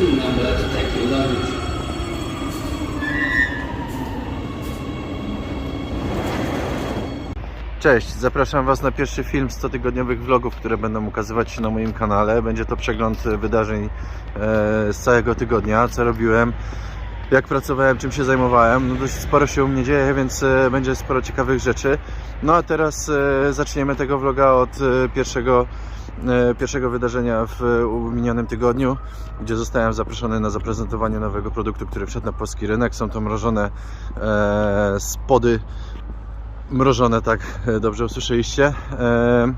to take your luggage. Cześć, zapraszam Was na pierwszy film 100-tygodniowych vlogów, które będą ukazywać się na moim kanale. Będzie to przegląd wydarzeń e, z całego tygodnia, co robiłem, jak pracowałem, czym się zajmowałem. No dość sporo się u mnie dzieje, więc e, będzie sporo ciekawych rzeczy. No a teraz e, zaczniemy tego vloga od pierwszego, pierwszego wydarzenia w e, minionym tygodniu, gdzie zostałem zaproszony na zaprezentowanie nowego produktu, który wszedł na polski rynek. Są to mrożone e, spody mrożone, tak e, dobrze usłyszeliście. E,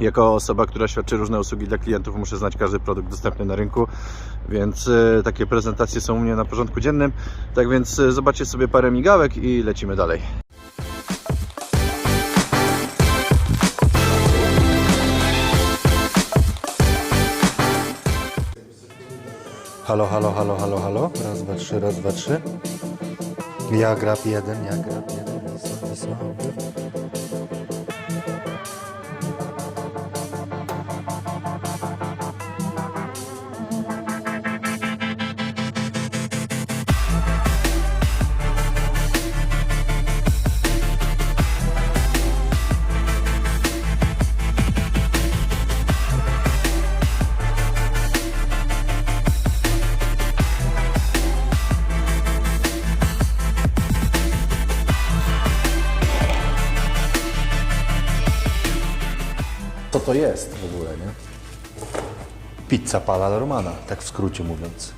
Jako osoba, która świadczy różne usługi dla klientów, muszę znać każdy produkt dostępny na rynku, więc e, takie prezentacje są u mnie na porządku dziennym. Tak więc e, zobaczcie sobie parę migałek i lecimy dalej. Halo, halo, halo, halo, halo. Raz, dwa, trzy, raz, dwa, trzy. Ja grab jeden, ja grab jeden. Co to jest w ogóle, nie? Pizza alla romana, tak w skrócie mówiąc.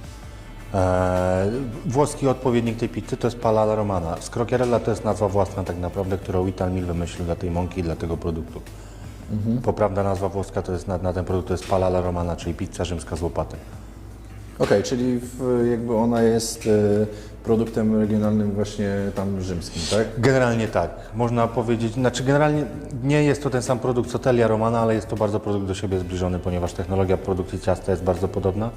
Eee, włoski odpowiednik tej pizzy to jest alla romana. Scrocchiarella to jest nazwa własna tak naprawdę, którą Italmil wymyślił dla tej mąki i dla tego produktu. Poprawna nazwa włoska to jest na, na ten produkt to jest alla romana, czyli pizza rzymska z łopaty. Okej, czyli w, jakby ona jest e, produktem regionalnym właśnie tam rzymskim, tak? Generalnie tak, można powiedzieć, znaczy generalnie nie jest to ten sam produkt co Telia Romana, ale jest to bardzo produkt do siebie zbliżony, ponieważ technologia produkcji ciasta jest bardzo podobna,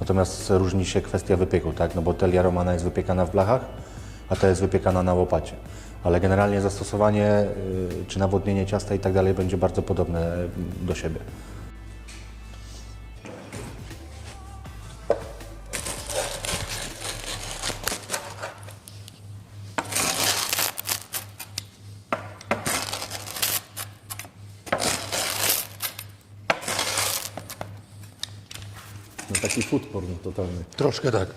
natomiast różni się kwestia wypieku, tak, no bo Telia Romana jest wypiekana w blachach, a ta jest wypiekana na łopacie. Ale generalnie zastosowanie y, czy nawodnienie ciasta i tak dalej będzie bardzo podobne y, do siebie. Totalny. Troszkę tak.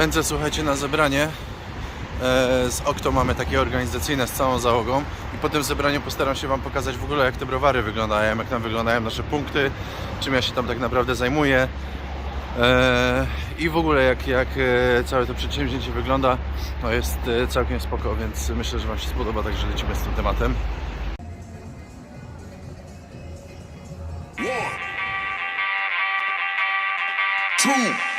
Pędzę, słuchajcie, na zebranie. E, z Okto mamy takie organizacyjne z całą załogą i po tym zebraniu postaram się Wam pokazać w ogóle jak te browary wyglądają, jak tam wyglądają nasze punkty, czym ja się tam tak naprawdę zajmuję e, i w ogóle jak, jak e, całe to przedsięwzięcie wygląda, no jest całkiem spoko, więc myślę, że Wam się spodoba, także lecimy z tym tematem. One, two.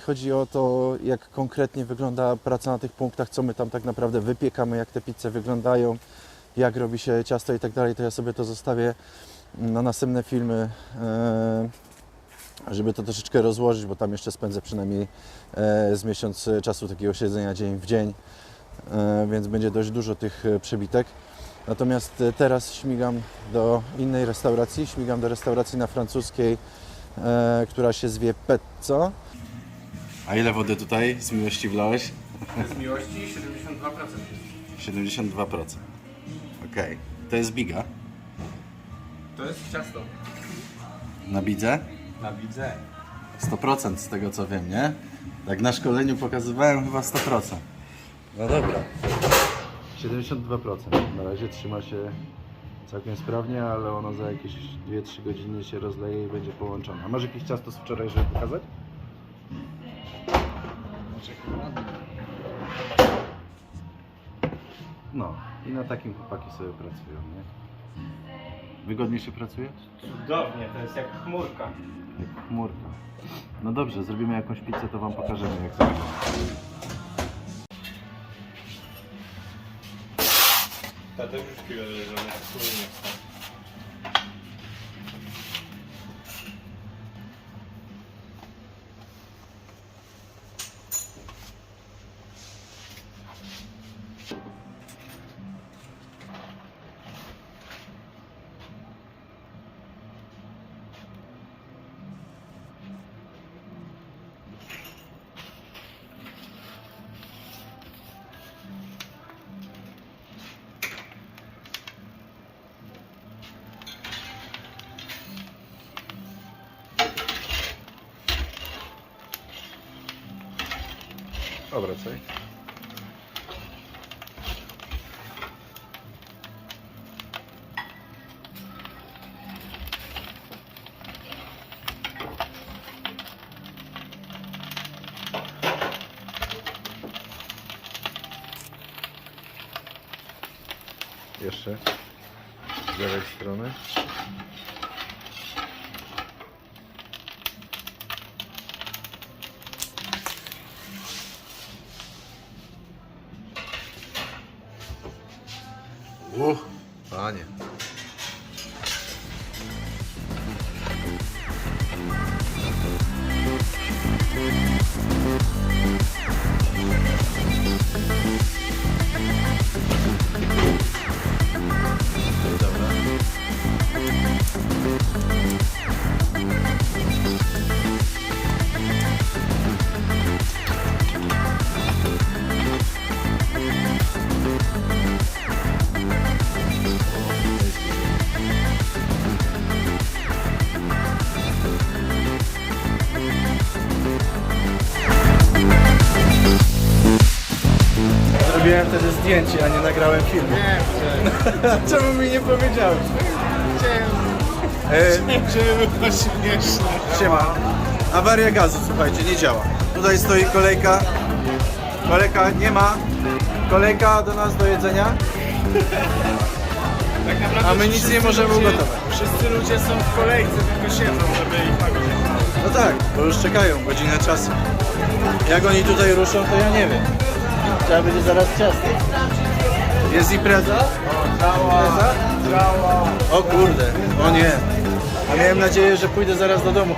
Chodzi o to, jak konkretnie wygląda praca na tych punktach, co my tam tak naprawdę wypiekamy, jak te pizze wyglądają, jak robi się ciasto i tak dalej, to ja sobie to zostawię na następne filmy, e, żeby to troszeczkę rozłożyć, bo tam jeszcze spędzę przynajmniej e, z miesiąc czasu takiego siedzenia dzień w dzień, e, więc będzie dość dużo tych przebitek. Natomiast teraz śmigam do innej restauracji, śmigam do restauracji na francuskiej, która się zwie Pezzo. A ile wody tutaj z miłości wlałeś? Z miłości 72%. 72%. Okej. To jest biga. To jest ciasto. Na bidze? Na widzę. 100% z tego co wiem, nie? Tak na szkoleniu pokazywałem chyba 100%. No dobra. 72%. Na razie trzyma się całkiem sprawnie, ale ono za jakieś 2-3 godziny się rozleje i będzie połączone. A masz jakieś ciasto z wczoraj, żeby pokazać? No i na takim chłopaki sobie pracują, nie? Wygodnie się pracuje? Cudownie, to jest jak chmurka. Jak chmurka. No dobrze, zrobimy jakąś pizzę, to Wam pokażemy jak to wygląda. Ta też już chwilę leżała, Obracaj. Jeszcze z lewej strony. 五八年 zdjęcie, a nie nagrałem filmu. Nie, Czemu mi nie powiedziałeś? E, Żeby było śmieszne. Siema. Awaria gazu, słuchajcie, nie działa. Tutaj stoi kolejka. Kolejka nie ma. Kolejka do nas do jedzenia. Tak naprawdę A my nic wszyscy nie możemy ludzie- ugotować. Wszyscy ludzie są w kolejce, tylko siedzą, żeby ich nagodzić. No tak, bo już czekają godzinę czasu. Jak oni tutaj ruszą, to ja nie wiem. Trzeba będzie zaraz ciasto. Jest impreza? Impreza? O kurde, o nie. A miałem nadzieję, że pójdę zaraz do domu.